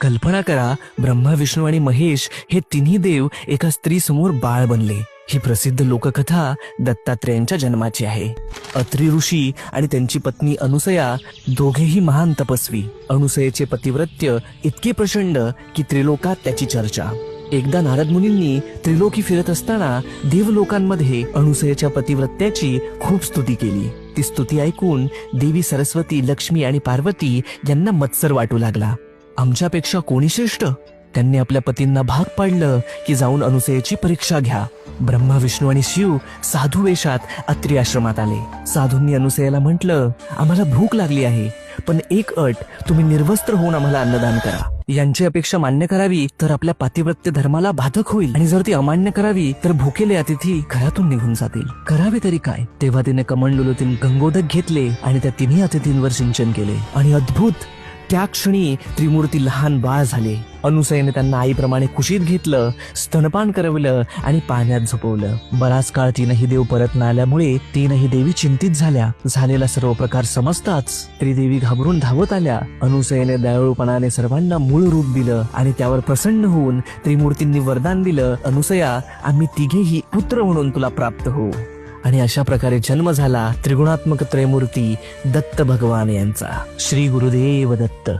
कल्पना करा ब्रह्मा विष्णू आणि महेश हे तिन्ही देव एका स्त्री समोर बाळ बनले. ही प्रसिद्ध लोककथा दत्तात्रेयांच्या जन्माची आहे. अत्री ऋषी आणि त्यांची पत्नी अनुसया दोघेही महान तपस्वी. अनुसयेचे पतिव्रत्य इतके प्रचंड की त्रिलोकात त्याची चर्चा. एकदा नारद मुनींनी त्रिलोकी फिरत असताना देवलोकांमध्ये अनुसयेच्या पतिव्रत्याची खूप स्तुती केली. ती स्तुती ऐकून देवी सरस्वती लक्ष्मी आणि पार्वती यांना मत्सर वाटू लागला. आमच्यापेक्षा कोणी श्रेष्ठ? त्यांनी आपल्या पतींना भाग पाडलं की जाऊन अनुसयेची परीक्षा घ्या. ब्रह्मा विष्णू आणि शिव साधू वेशात अत्री आश्रमात आले. साधूंनी अनुसयाला म्हटलं आम्हाला भूक लागली आहे पण एक अट तुम्ही निर्वस्त्र होऊन आम्हाला अन्नदान करा. यांची अपेक्षा मान्य करावी तर आपल्या पातिव्रत्य धर्माला बाधक होईल. आणि जर ती अमान्य करावी तर भुकेले अतिथी घरातून निघून जातील. करावे तरी काय? तेव्हा तिने कमंडलूतील गंगोदक घेतले आणि त्या तिन्ही अतिथींवर सिंचन केले. आणि अद्भुत! त्या क्षणी त्रिमूर्ती लहान बाळ झाले. अनुसयेने त्यांना आईप्रमाणे कुशीत घेतलं स्तनपान करवलं आणि पाण्यात झोपवलं. बराच काळ तीनही देव परत न आल्यामुळे तीनही देवी चिंतित झाल्या. झालेला सर्व प्रकार समजताच त्रिदेवी घाबरून धावत आल्या. अनुसयेने दयाळूपणाने सर्वांना मूळ रूप दिलं आणि त्यावर प्रसन्न होऊन त्रिमूर्तींनी वरदान दिलं अनुसया आम्ही तिघेही पुत्र म्हणून तुला प्राप्त होऊ. आणि अशा प्रकारे जन्म झाला त्रिगुणात्मक त्रयमूर्ती दत्त भगवान यांचा. श्री गुरुदेव दत्त.